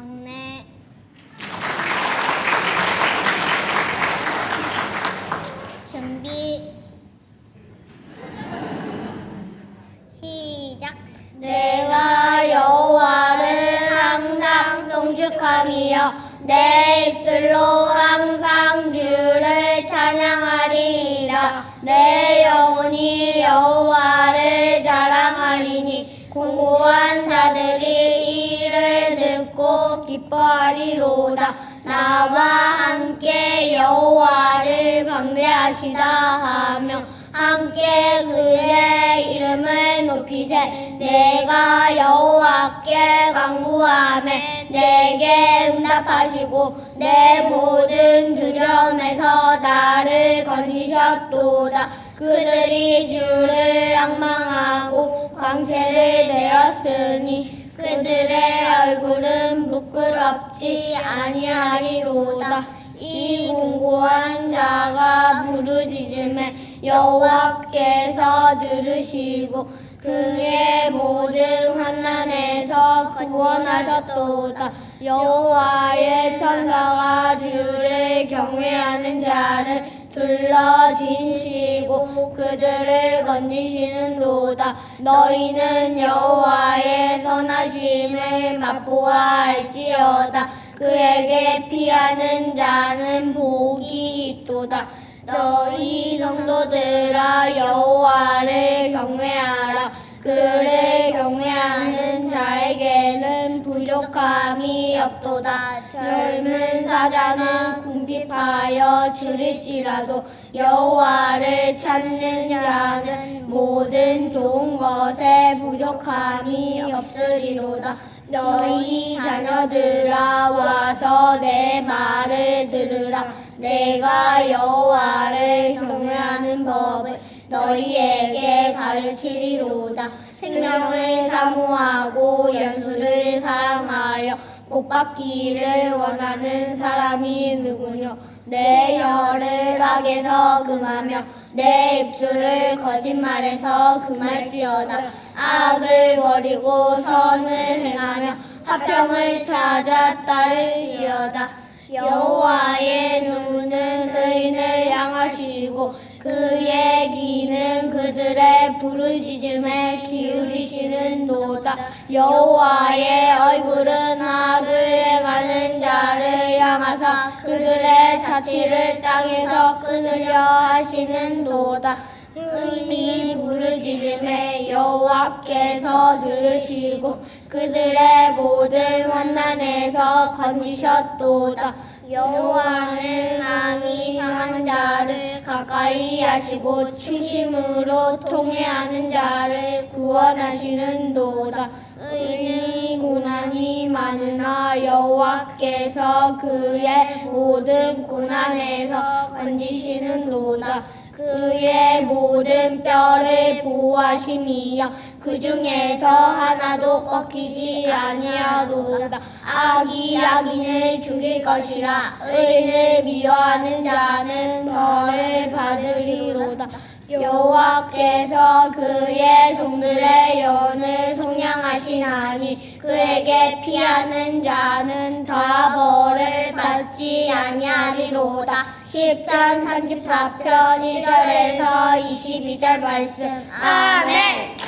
경례 준비. 시작. 내가 여호와를 항상 송축하며 내 입술로 항상 주를 찬양하리이다 내 영혼이 여호와 기뻐하리로다. 나와 함께 여호와를 강대하시다 하며 함께 그의 이름을 높이세. 내가 여호와께 강구하매 내게 응답하시고 내 모든 두려움에서 나를 건지셨도다. 그들이 주를 악망하고 광채를 내었으니 그들의 얼굴은 부끄럽지 아니하리로다. 이 공고한 자가 부르짖음에 여호와께서 들으시고 그의 모든 환난에서 구원하셨도다. 여호와의 천사가 주를 경외하는 자를 둘러 진치고 그들을 건지시는 도다. 너희는 여호와의 선하심을 맛보아 알지어다. 그에게 피하는 자는 복이 있도다. 너희 성도들아 여호와를 경외하라. 그를 경외하는 자에게는 부족함이 없도다. 젊은 사자는 궁핍하여 줄일지라도 여호와를 찾는 자는 모든 좋은 것에 부족함이 없으리로다. 너희 자녀들아 와서 내 말을 들으라. 내가 여호와를 경외하는 법을 너희에게 가르치리로다. 생명을 사모하고 연수를 사랑하여 복 받기를 원하는 사람이 누구뇨? 내 혀를 악에서 금하며 내 입술을 거짓말에서 금할지어다. 악을 버리고 선을 행하며 화평을 찾아 따를지어다. 여호와의 눈은 의인을 향하시고 그의 그들의 부르짖음에 기울이시는 도다. 여호와의 얼굴은 악을 행하는 자를 향하사 그들의 자취를 땅에서 끊으려 하시는 도다. 의인이 부르짖음에 여호와께서 들으시고 그들의 모든 환난에서 건지셨도다 여호와는 마음이 상한 자를 가까이 하시고 충심으로 통회하는 자를 구원하시는 도다. 의인이 고난이 많으나 여호와께서 그의 모든 고난에서 건지시는 도다 그의 모든 뼈를 보호하심이여 그 중에서 하나도 꺾이지 아니하도다. 악이 악인을 죽일 것이라 의인을 미워하는 자는 벌을 받으리로다. 여호와께서 그의 종들의 속량하시나니 그에게 피하는 자는 다 벌을 받지 아니하리로다. 10편 34편 1절에서 22절 말씀. 아멘